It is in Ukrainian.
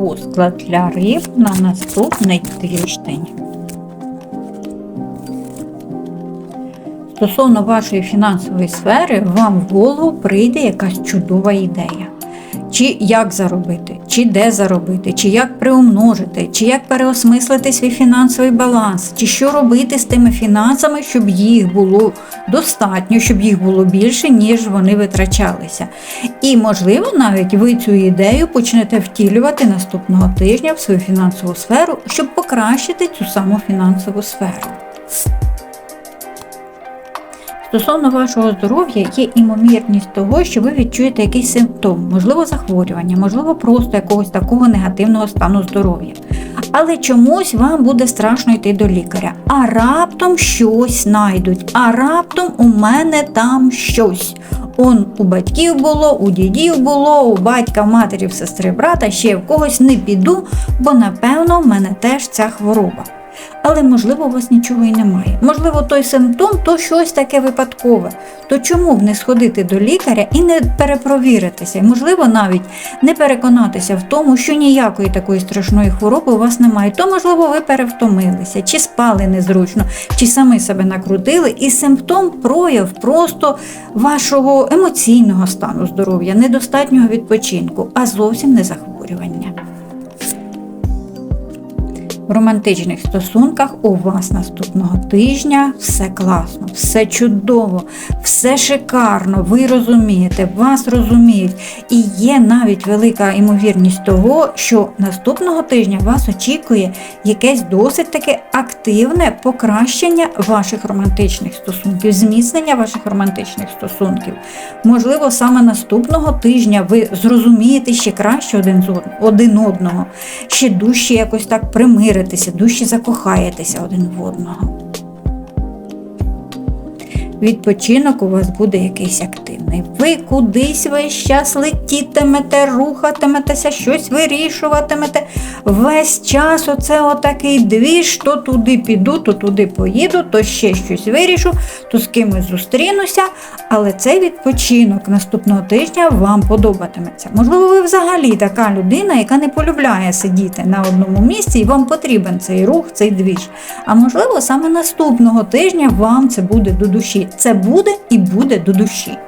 розклад для риб на наступний тиждень. Стосовно вашої фінансової сфери, вам в голову прийде якась чудова ідея. Чи як заробити, чи де заробити, чи як приумножити, чи як переосмислити свій фінансовий баланс, чи що робити з тими фінансами, щоб їх було достатньо, щоб їх було більше, ніж вони витрачалися. І, можливо, навіть ви цю ідею почнете втілювати наступного тижня в свою фінансову сферу, щоб покращити цю саму фінансову сферу. Стосовно вашого здоров'я є імовірність того, що ви відчуєте якийсь симптом, можливо, захворювання, можливо, просто якогось такого негативного стану здоров'я. Але чомусь вам буде страшно йти до лікаря. А раптом щось знайдуть, а раптом у мене там щось. Он у батьків було, у дідів було, у батька, матері, сестри, брата, ще в когось не піду, бо напевно в мене теж ця хвороба. Але можливо у вас нічого і немає. Можливо, той симптом то щось таке випадкове. То чому б не сходити до лікаря і не перепровіритися? І, можливо, навіть не переконатися в тому, що ніякої такої страшної хвороби у вас немає. То, можливо, ви перевтомилися, чи спали незручно, чи самі себе накрутили, і симптом прояв просто вашого емоційного стану здоров'я, недостатнього відпочинку, а зовсім не захворювання. В романтичних стосунках у вас наступного тижня все класно, все чудово, все шикарно. Ви розумієте, вас розуміють. І є навіть велика ймовірність того, що наступного тижня вас очікує якесь досить таке активне покращення ваших романтичних стосунків, зміцнення ваших романтичних стосунків. Можливо, саме наступного тижня ви зрозумієте ще краще один, один одного, ще дужче якось так примиритеся, душі закохаєтеся один в одного. Відпочинок у вас буде якийсь активний. Ви кудись весь час летітимете, рухатиметеся, щось вирішуватимете. Весь час оце отакий двіж, то туди піду, то туди поїду, то ще щось вирішу, то з кимось зустрінуся. Але цей відпочинок наступного тижня вам подобатиметься. Можливо, ви взагалі така людина, яка не полюбляє сидіти на одному місці, і вам потрібен цей рух, цей двіж. А можливо, саме наступного тижня вам це буде до душі. Це буде і буде до душі.